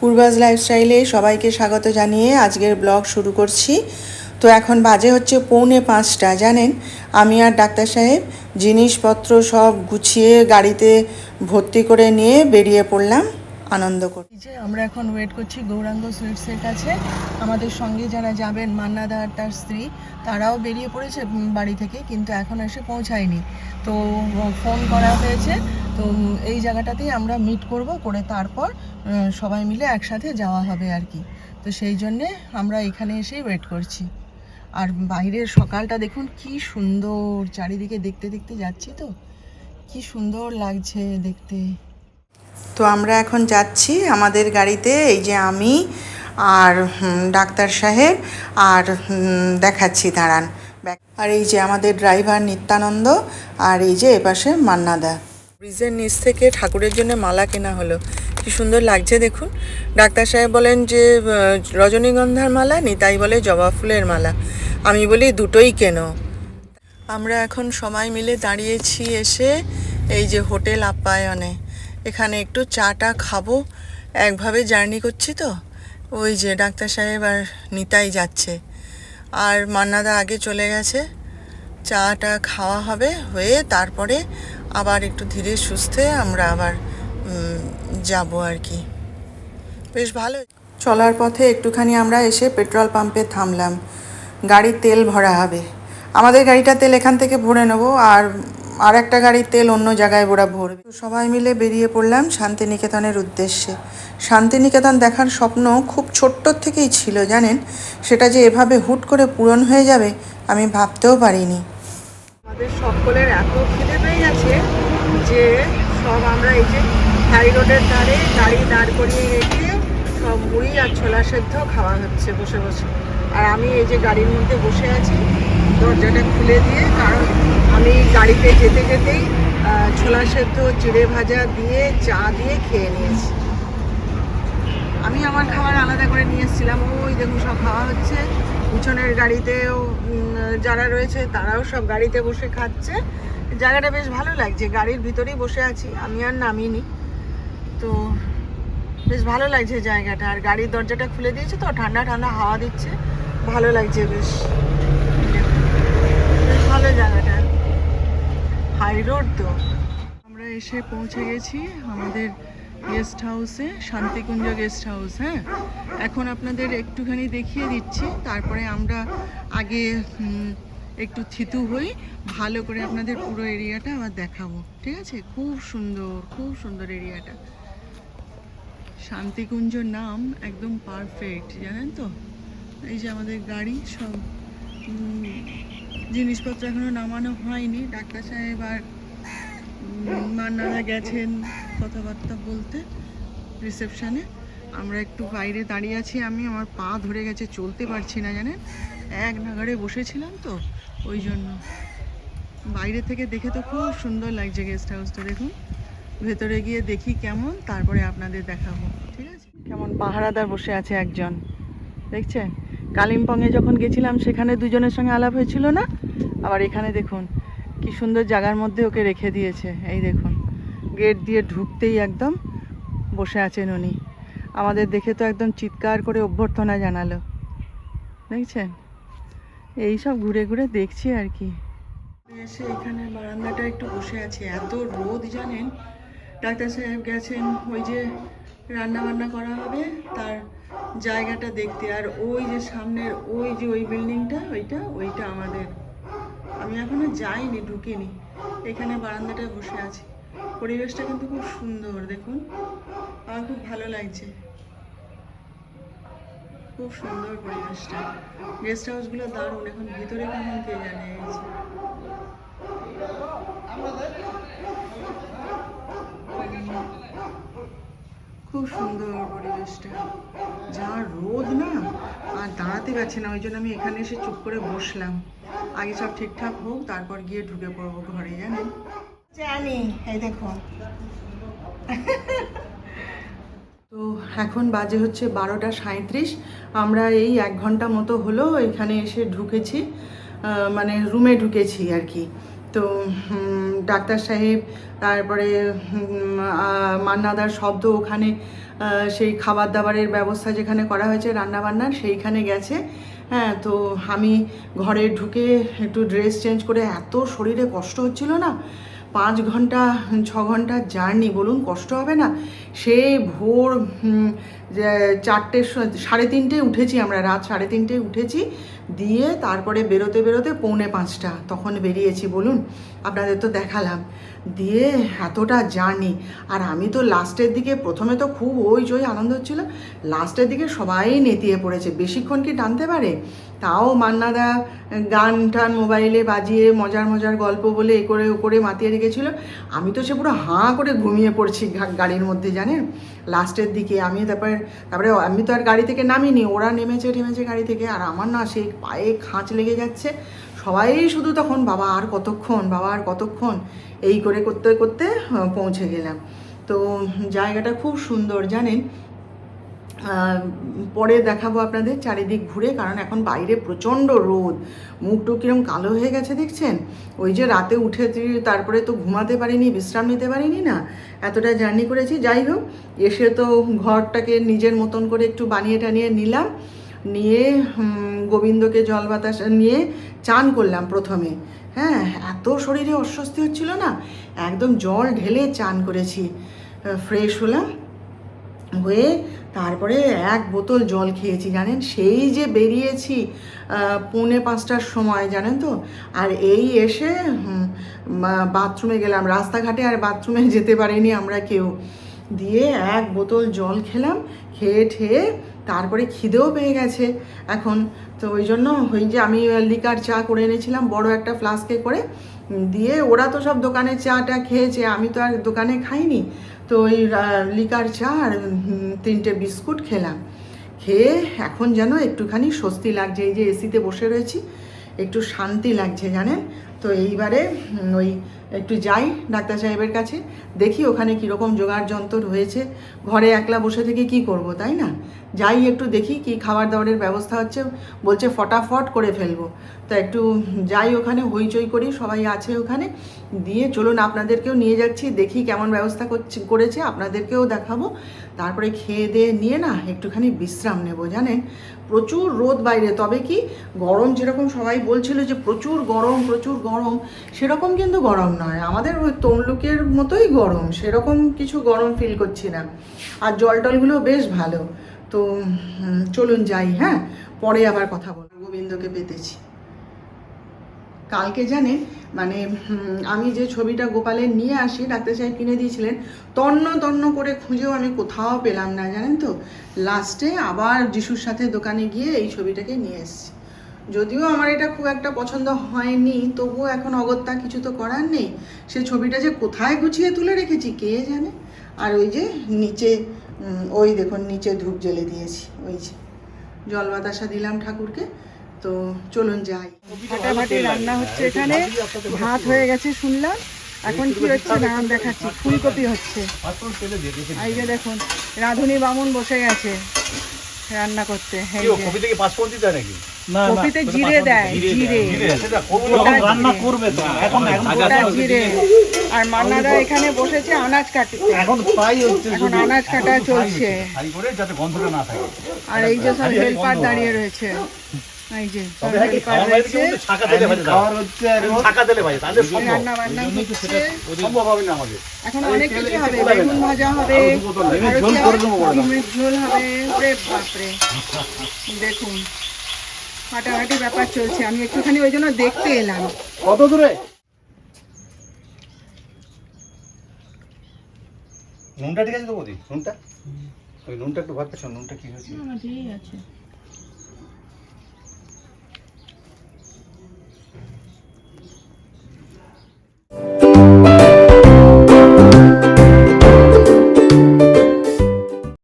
পূর্বাজ লাইফস্টাইলে সবাইকে স্বাগত জানিয়ে আজকের ব্লগ শুরু করছি। তো এখন বাজে হচ্ছে পৌনে পাঁচটা, জানেন? আমি আর ডাক্তার সাহেব জিনিসপত্র সব গুছিয়ে গাড়িতে ভর্তি করে নিয়ে বেরিয়ে পড়লাম আনন্দ করে যে আমরা এখন ওয়েট করছি গৌরাঙ্গ সুইটসের কাছে। আমাদের সঙ্গে যারা যাবেন, মান্নাদা আর তার স্ত্রী, তারাও বেরিয়ে পড়েছে বাড়ি থেকে, কিন্তু এখন এসে পৌঁছায়নি। তো ফোন করা হয়েছে। তো এই জায়গাটাতেই আমরা মিট করব, করে তারপর সবাই মিলে একসাথে যাওয়া হবে আর কি। তো সেই জন্যে আমরা এখানে এসেই ওয়েট করছি। আর বাইরের সকালটা দেখুন, কি সুন্দর! চারিদিকে দেখতে দেখতে যাচ্ছি তো। কি সুন্দর লাগছে দেখতে। তো আমরা এখন যাচ্ছি আমাদের গাড়িতে, এই যে আমি আর ডাক্তার সাহেব আর দেখাচ্ছি, দাঁড়ান। আর এই যে আমাদের ড্রাইভার নিত্যানন্দ আর এই যে এপাশে মান্নাদা ব্রিজের নিচ থেকে ঠাকুরের জন্য মালা কেনা হলো। কি সুন্দর লাগছে দেখুন। ডাক্তার সাহেব বলেন যে রজনীগন্ধার মালা, নিতাই বলে জবা ফুলের মালা। আমি বলি, দুটোই কেনো? আমরা এখন সবাই মিলে দাঁড়িয়েছি এসে এই যে হোটেল আপ্যায়নে। এখানে একটু চাটা খাব। একভাবে জার্নি করছি তো। ওই যে ডাক্তার সাহেব আর নিতাই যাচ্ছে। আর মান্নাদা আগে চলে গেছে। চাটা খাওয়া হবে, হয়ে তারপরে আবার একটু ধীরে সুস্থে আমরা আবার যাব আর কি। বেশ ভালো চলার পথে একটুখানি আমরা এসে পেট্রোল পাম্পে থামলাম। গাড়ির তেল ভরা হবে। আমাদের গাড়িটা তেল এখান থেকে ভরে নেব আর আর একটা গাড়ির তেল অন্য জায়গায় ওরা ভরবে। সবাই মিলে বেরিয়ে পড়লাম শান্তিনিকেতনের উদ্দেশ্যে। শান্তিনিকেতন দেখার স্বপ্ন খুব ছোট্টর থেকেই ছিল, জানেন? সেটা যে এভাবে হুট করে পূরণ হয়ে যাবে, আমি ভাবতেও পারিনি। আমাদের সকলের এত খিদে পেয়ে গেছে যে সব আমরা এই যে হাই রোডের ধারে গাড়ি দাঁড় করিয়ে রেখে সব মুড়ি আর ছোলা সেদ্ধ খাওয়া হচ্ছে বসে বসে। আর আমি এই যে গাড়ির মধ্যে বসে আছি, দরজাটা খুলে দিয়ে, কারণ আমি গাড়িতে যেতে যেতেই ছোলা সেদ্ধ, চিড়ে ভাজা দিয়ে, চা দিয়ে খেয়ে নিয়েছি। আমি আমার খাবার আলাদা করে নিয়ে এসেছিলাম। ওই দেখুন সব খাওয়া হচ্ছে। পিছনের গাড়িতেও যারা রয়েছে তারাও সব গাড়িতে বসে খাচ্ছে। জায়গাটা বেশ ভালো লাগছে, গাড়ির ভিতরেই বসে আছি, আমি আর নামিনি। তো বেশ ভালো লাগছে জায়গাটা, আর গাড়ির দরজাটা খুলে দিয়েছে তো, ঠান্ডা ঠান্ডা হাওয়া দিচ্ছে, ভালো লাগছে বেশ। বেশ ভালো জায়গাটা। হাই রোড তো। আমরা এসে পৌঁছে গেছি আমাদের গেস্ট হাউসে, শান্তিকুঞ্জ গেস্ট হাউস হ্যাঁ? এখন আপনাদের একটুখানি দেখিয়ে দিচ্ছি, তারপরে আমরা আগে একটু থিতু হই, ভালো করে আপনাদের পুরো এরিয়াটা আবার দেখাবো, ঠিক আছে? খুব সুন্দর খুব সুন্দর এরিয়াটা। শান্তিকুঞ্জ নাম একদম পারফেক্ট জানেন তো? এই যে আমাদের গাড়ি, সব জিনিসপত্র এখনও নামানো হয়নি, ডাক্তার সাহেব আর মান্নারা গেছেন। কথাবার্তা বলতে রিসেপশানে আমরা একটু বাইরে দাঁড়িয়ে আছি, আমি আমার পা ধরে গেছে, চলতে পারছি না, জানেন? এক নাগাড়ে বসেছিলাম তো, ওই জন্য। বাইরে থেকে দেখে তো খুব সুন্দর লাগছে গেস্ট হাউসটা দেখুন। ভেতরে গিয়ে দেখি কেমন, তারপরে আপনাদের দেখাবো, ঠিক আছে? কেমন পাহারাদার বসে আছে একজন, দেখছেন? কালিম্পংয়ে যখন গেছিলাম, সেখানে দুজনের সঙ্গে আলাপ হয়েছিল না? আবার এখানে দেখুন, কি সুন্দর জায়গার মধ্যে ওকে রেখে দিয়েছে, এই দেখুন। গেট দিয়ে ঢুকতেই একদম বসে আছেন উনি। আমাদের দেখে তো একদম চিৎকার করে অভ্যর্থনা জানালো। দেখছেন? এই সব ঘুরে ঘুরে দেখছি আর কি। এসে এখানে বারান্দাটা একটু বসে আছি। এত রোদ জানেন? ডাক্তার সাহেব গেছেন, ওই যে রান্না বান্না করা হবে, তার জায়গাটা দেখতে। আর ওই যে সামনের ওই যে ওই বিল্ডিংটা, ওইটা ওইটা আমাদের। আমি এখনও যাইনি, ঢুকিনি। এখানে বারান্দাটায় বসে আছি। পরিবেশটা কিন্তু খুব সুন্দর, দেখুন। আমার খুব ভালো লাগছে। খুব সুন্দর পরিবেশটা। গেস্ট হাউসগুলো দারুণ, এখন ভিতরে কেমন কে জানে? খুব সুন্দর পরিবেশটা। যা রোদ না, আর দাঁড়াতে পারছি না, ওই জন্য আমি এখানে এসে চুপ করে বসলাম। আগে সব ঠিকঠাক হোক, তারপর গিয়ে ঢুকে পড়ব ঘরে, জানেন? জানি তো এখন বাজে হচ্ছে বারোটা সাঁত্রিশ আমরা এই এক ঘণ্টা মতো হলো এখানে এসে ঢুকেছি মানে রুমে ঢুকেছি আর কি। তো ডাক্তার সাহেব, তারপরে মান্নাদার শব্দ ওখানে সেই খাবার দাবারের ব্যবস্থা যেখানে করা হয়েছে রান্নাবান্নার সেইখানে গেছে। হ্যাঁ তো আমি ঘরে ঢুকে একটু ড্রেস চেঞ্জ করে, এত শরীরে কষ্ট হচ্ছিল না। পাঁচ ঘণ্টা ছ ঘণ্টা জার্নি বলুন কষ্ট হবে না? সেই ভোর চারটে সাড়ে তিনটে উঠেছি আমরা, রাত সাড়ে তিনটে উঠেছি, দিয়ে তারপরে বেরোতে বেরোতে পৌনে পাঁচটা, তখন বেরিয়েছি, বলুন, আপনাদের তো দেখালাম। দিয়ে এতটা জার্নি, আর আমি তো লাস্টের দিকে, প্রথমে তো খুব ওই জয় আনন্দ হচ্ছিল, লাস্টের দিকে সবাই নেতিয়ে পড়েছে, বেশিক্ষণ কি টানতে পারে? তাও মান্নাদা গান টান মোবাইলে বাজিয়ে মজার মজার গল্প বলে এ করে ও করে মাতিয়ে রেখেছিল, আমি তো সে পুরো হাঁ করে ঘুমিয়ে পড়ছি গাড়ির মধ্যে জানেন? লাস্টের দিকে আমি তারপরে তারপরে আমি তো আর গাড়ি থেকে নামিনি, ওরা নেমেছে, ঠেমেছে গাড়ি থেকে, আর আমার না সেই পায়ে খাঁচ লেগে যাচ্ছে। সবাই শুধু তখন, বাবা, আর কতক্ষণ, বাবা, আর কতক্ষণ? এই করে করতে করতে পৌঁছে গেলাম। তো জায়গাটা খুব সুন্দর, জানেন? পরে দেখাবো আপনাদের চারিদিক ঘুরে, কারণ এখন বাইরে প্রচণ্ড রোদ। মুখটু কিরম কালো হয়ে গেছে দেখছেন? ওই যে রাতে উঠে তারপরে তো ঘুমাতে পারিনি, বিশ্রাম নিতে পারিনি না? এতটা জার্নি করেছি। যাই হোক, এসে তো ঘরটাকে নিজের মতন করে একটু বানিয়ে টানিয়ে নিলাম। নিয়ে গোবিন্দকে জল বাতাস, নিয়ে চান করলাম প্রথমে। হ্যাঁ এত শরীরে অস্বস্তি হচ্ছিল না? একদম জল ঢেলে চান করেছি। ফ্রেশ হলাম। হয়ে তারপরে এক বোতল জল খেয়েছি, জানেন? সেই যে বেরিয়েছি পৌনে পাঁচটার সময়, জানেন তো? আর এই এসে বাথরুমে গেলাম। রাস্তাঘাটে আর বাথরুমে যেতে পারিনি আমরা কেউ। দিয়ে এক বোতল জল খেলাম, খেয়ে ঠেয়ে তারপরে খিদেও পেয়ে গেছে। এখন তো ওই জন্য ওই যে আমি লিকার চা করে এনেছিলাম, বড় একটা ফ্লাস্কে করে। দিয়ে ওরা তো সব দোকানে চাটা খেয়েছে, আমি তো আর দোকানে খাইনি। তো ওই লিকার চা আর তিনটে বিস্কুট খেলাম। খেয়ে এখন যেন একটুখানি স্বস্তি লাগছে, এই যে এসিতে বসে রয়েছি, একটু শান্তি লাগছে জানেন? তো এইবারে ওই একটু যাই ডাক্তার সাহেবের কাছে, দেখি ওখানে কীরকম জোগাড় যন্ত্র হয়েছে ঘরে একলা বসে থেকে কি করব, তাই না? যাই একটু দেখি কি খাবার দাবারের ব্যবস্থা হচ্ছে, বলছে ফটাফট করে ফেলব। তা একটু যাই ওখানে, হইচই করি, সবাই আছে ওখানে। দিয়ে চলুন আপনাদেরকেও নিয়ে যাচ্ছি, দেখি কেমন ব্যবস্থা করছে, করেছে, আপনাদেরকেও দেখাবো। তারপরে খেয়ে দিয়ে নিয়ে না একটুখানি বিশ্রাম নেব, জানেন? প্রচুর রোদ বাইরে, তবে কি গরম যেরকম সবাই বলছিল যে প্রচুর গরম প্রচুর গরম, সেরকম কিন্তু গরম নয়, আমাদের ওই তমলুকের মতোই গরম, সেরকম কিছু গরম ফিল করছি না। আর জল টলগুলো বেশ ভালো। তো চলুন যাই হ্যাঁ? পরে আবার কথা বলব। গোবিন্দকে পেতেছি। কালকে জানেন মানে আমি যে ছবিটা গোপালের নিয়ে আসি, ডাক্তার সাহেব কিনে দিয়েছিলেন, তন্ন তন্ন করে খুঁজেও আমি কোথাও পেলাম না, জানেন তো? লাস্টে আবার যিশুর সাথে দোকানে গিয়ে এই ছবিটাকে নিয়ে এসেছি। যদিও আমার এটা খুব একটা পছন্দ হয়নি তবুও এখন অগত্যা কিছু তো করার নেই। সে ছবিটা যে কোথায় গুছিয়ে তুলে রেখেছি কে জানে? আর ওই যে নিচে ওই দেখুন নিচে ধূপ জ্বেলে দিয়েছি ওই যে জল বাতাসা দিলাম ঠাকুরকে। তো চলুন যাই। ফাটাফাটি রান্না হচ্ছে এখানে ভাত হয়ে গেছে শুনলাম এখন কি হচ্ছে না দেখাচ্ছি ফুলকপি হচ্ছে। এই যে দেখুন রাঁধুনি বামুন বসে গেছে রান্না করতে কপি থেকে হয় নাকি? কপিতে জিরে দেয় জিরে সেটা করব গোটা যখন রান্না করবে তো এখন এখন জিরে? আর মান্নাদা এখানে বসেছে আনাজ কাটতে। এখন প্রায় হচ্ছে এখন আনাজ কাটা চলছে। করে যাতে গন্ধটা না থাকে। আর এই যে সব হেল্পার দাঁড়িয়ে রয়েছে। এই যে সব তবে কি হেল্পার রয়েছে। কিন্তু ছাকা তেলে ভাজে। দাও খাওয়ার হচ্ছে ছাকা তেলে ভাজে তাহলে রান্না বান্না হচ্ছে। সম্ভব হবে না আমাদের। এখন অনেক কিছু হবে বেগুন ভাজা হবে ঝোল করে দেবো বড় দাম। ডিমের ঝোল হবে। বাপরে। দেখুন। ফাটাফাটি ব্যাপার চলছে আমি একটুখানি ওই জন্য দেখতে এলাম। কত দূরে? নুনটা ঠিক আছে তো বৌদি? নুনটা? ওই নুনটা একটু ভাবতেছ নুনটা কি হয়েছে? ঠিক আছে।